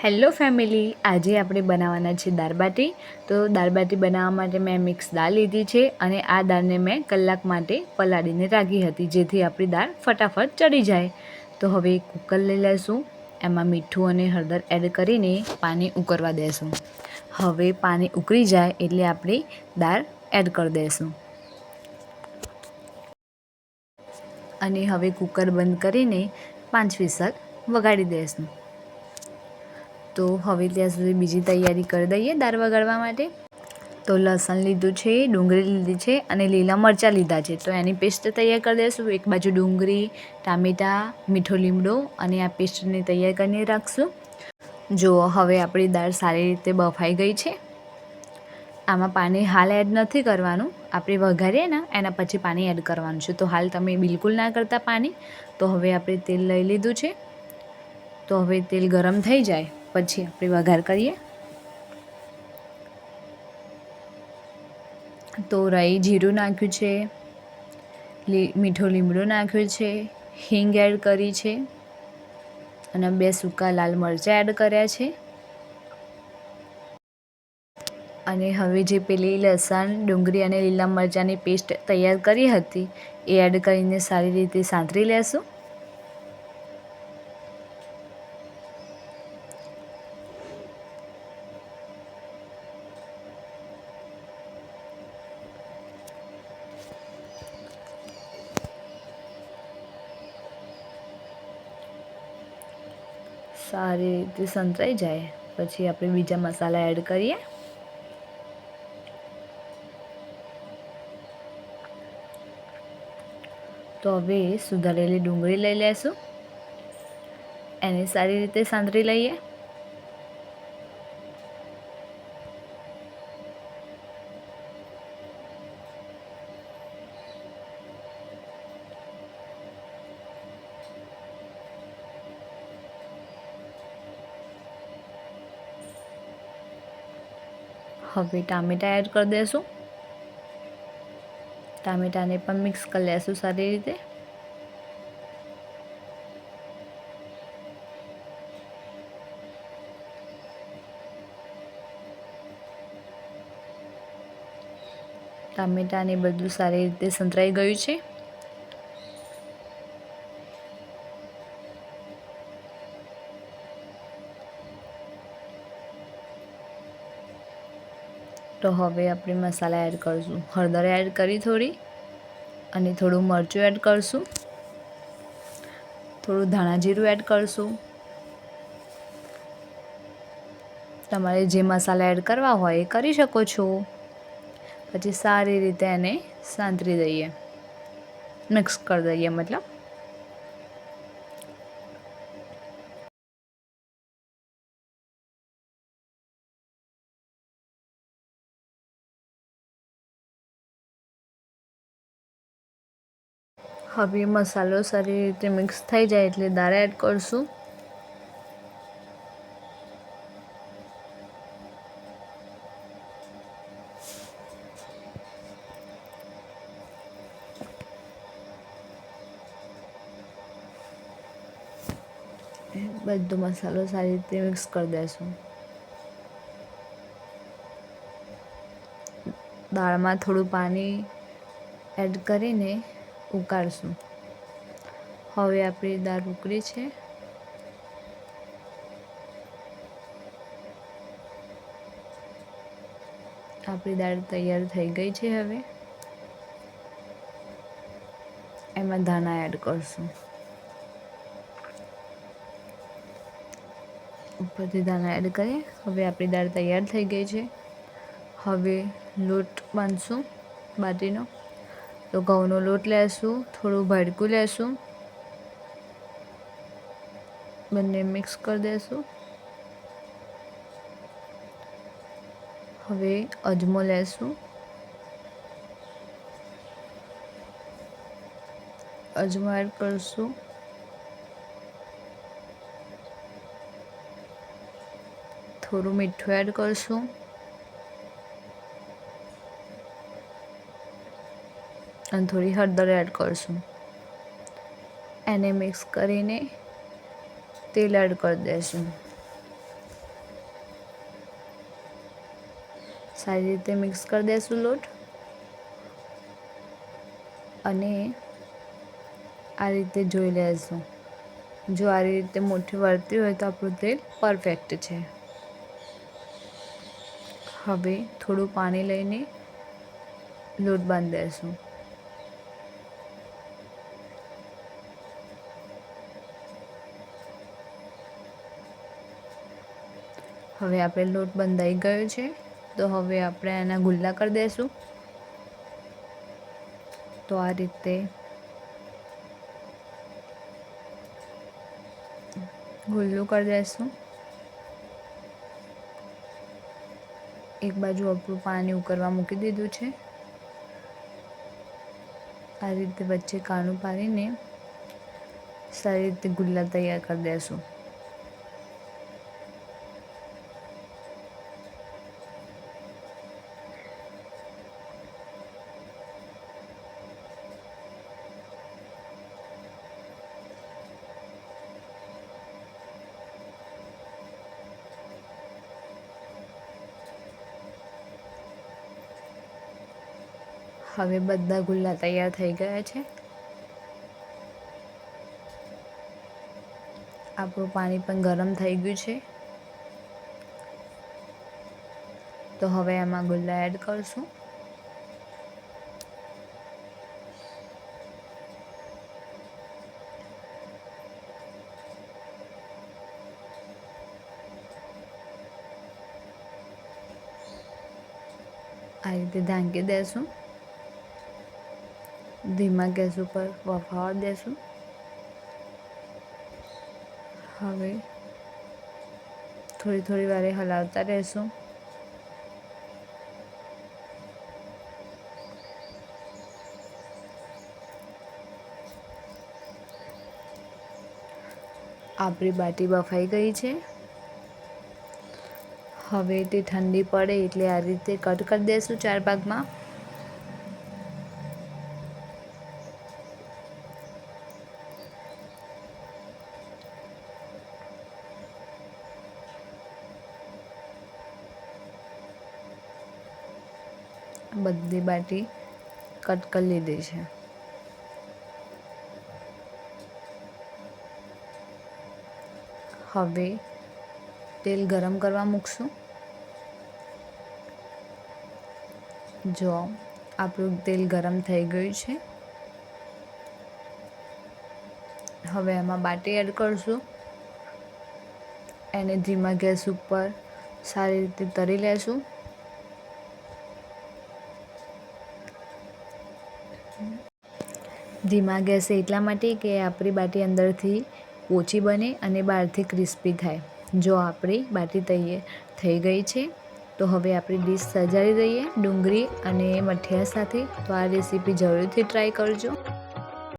Hello family, આજે આપણે બનાવવાના છે દાળબાટી તો દાળબાટી બનાવવા માટે મેં મિક્સ દાળ લીધી છે અને આ દાળને મેં કલાક માટે પલાળીને રાખી હતી, જેથી આપણી દાળ ફટાફટ ચડી જાય. તો હવે કુકર લઈ લઈશું, એમાં મીઠું અને હળદર એડ કરીને પાણી ઉકળવા દેશું. હવે પાણી ઉકળી જાય એટલે આપણે દાળ એડ કરી દઈશું અને હવે કુકર બંધ કરીને પાંચ વિસલ વગાડી દઈશું તો હવે ત્યાં સુધી બીજી તૈયારી કરી દઈએ દાળ વગાડવા માટે. તો લસણ લીધું છે, ડુંગળી લીધી છે અને લીલા મરચાં લીધા છે. તો એની પેસ્ટ તૈયાર કરી દઈશું. એક બાજુ ડુંગળી, ટામેટાં, મીઠો લીમડો અને આ પેસ્ટને તૈયાર કરીને રાખશું. જો હવે આપણી દાળ સારી રીતે બફાઈ ગઈ છે, આમાં પાણી હાલ એડ નથી કરવાનું. આપણે વઘારીએ ને, એના પછી પાણી એડ કરવાનું છે. તો હાલ તમે બિલકુલ ના કરતા પાણી. તો હવે આપણે તેલ લઈ લીધું છે. તો હવે તેલ ગરમ થઈ જાય. પછી આપણે વઘાર કરીએ. તો રાઈ જીરું નાખ્યું છે મીઠો લીમડો નાખ્યો છે, હિંગ એડ કરી છે, અને બે સૂકા લાલ મરચાં એડ કર્યા છે. અને હવે જે પેલી લસણ, ડુંગળી અને લીલા મરચાંની પેસ્ટ તૈયાર કરી હતી, એ એડ કરીને સારી રીતે સાંતરી લેશું. સારી રીતે સંતરાઈ જાય. પછી આપણે બીજા મસાલા એડ કરીએ. તો હવે સુધારેલી ડુંગળી લઈ લેશું. એને સારી રીતે સાંતરી લઈએ. હવે ટામેટાં એડ કરી દઈશું ટામેટાને પણ મિક્સ કરી લેશું સારી રીતે. ટામેટાને બધું સારી રીતે સંતરાઈ ગયું છે. તો હવે આપણે મસાલા એડ કરીશું. હળદર એડ કરી થોડી અને થોડું મરચું એડ કરીશું. થોડું ધાણા જીરું એડ કરીશું. તમારે જે મસાલા એડ કરવા હોય એ કરી શકો છો. પછી સારી રીતે એને સાંતરી દઈએ. મિક્સ કરી દઈએ, મતલબ. હવે મસાલો સારી રીતે મિક્સ થઈ જાય એટલે દાળ એડ કરશું. બધો મસાલો સારી રીતે મિક્સ કરી દઈશું દાળમાં થોડું પાણી એડ કરીને ઉકાળશું હવે આપણી દાળ ઉકળી છે. આપણી દાળ તૈયાર થઈ ગઈ છે હવે. એમાં ધાણા એડ કરશું. ઉપરથી દાણા એડ કરીએ. હવે આપણી દાળ તૈયાર થઈ ગઈ છે. હવે લોટ બાંધશું, બાટીનો. તો ઘઉંનો લોટ લેશું, થોડું ભડકું લેશું. બંને મિક્સ કરી દેશું. હવે અજમો લેશું. અજમો એડ કરશું. થોડું મીઠું એડ કરશું. અને થોડી હળદર એડ કરશું. એને મિક્સ કરીને તેલ એડ કરી દેશું. સારી રીતે મિક્સ કરી દઈશું લોટ. અને આ રીતે જોઈ લેશું. જો આ રીતે મોટી વળતી હોય તો આપણું તેલ પરફેક્ટ છે. હવે થોડું પાણી લઈને લોટ બાંધી દઈશું હવે આપણે લોટ બંધાઈ ગયો છે. તો હવે આપણે એના ગુલ્લા કરી દઈશું તો આ રીતે ગુલ્લું કરી દઈશું એક બાજુ આપણું પાણી ઉકળવા મૂકી દીધું છે. આ રીતે વચ્ચે કાણું પાડીને સારી રીતે ગુલ્લા તૈયાર કરી દઈશું હવે બધા ગુલ્લા તૈયાર થઈ ગયા છે. આપણું પાણી પણ ગરમ થઈ ગયું છે. તો હવે એમાં ગુલ્લા એડ કરશું. આ રીતે ઢાંકી દેશું. ધીમા ગેસ ઉપર વફાવા દેશું. હવે થોડી થોડી વારે હલાવતા રહેશું. આપણી બાટી બફાઈ ગઈ છે. હવે તે ઠંડી પડે એટલે આ રીતે કટ કરી દઈશું ચાર ભાગમાં. બધી બાટી કટ કરી લીધી છે. હવે તેલ ગરમ કરવા મૂકશું. જો આપણું તેલ ગરમ થઈ ગયું છે. હવે એમાં બાટી એડ કરશું. એને ધીમા ગેસ ઉપર સારી રીતે તરી લેશું. ધીમા ગેસે એટલા માટે કે આપણી બાટી અંદરથી ઓછી બને અને બહારથી ક્રિસ્પી થાય. જો આપણી બાટી તૈયાર થઈ ગઈ છે, તો હવે આપણી ડીશ સજાવી દઈએ ડુંગળી અને મઠિયા સાથે. તો આ રેસીપી જરૂરથી ટ્રાય કરજો.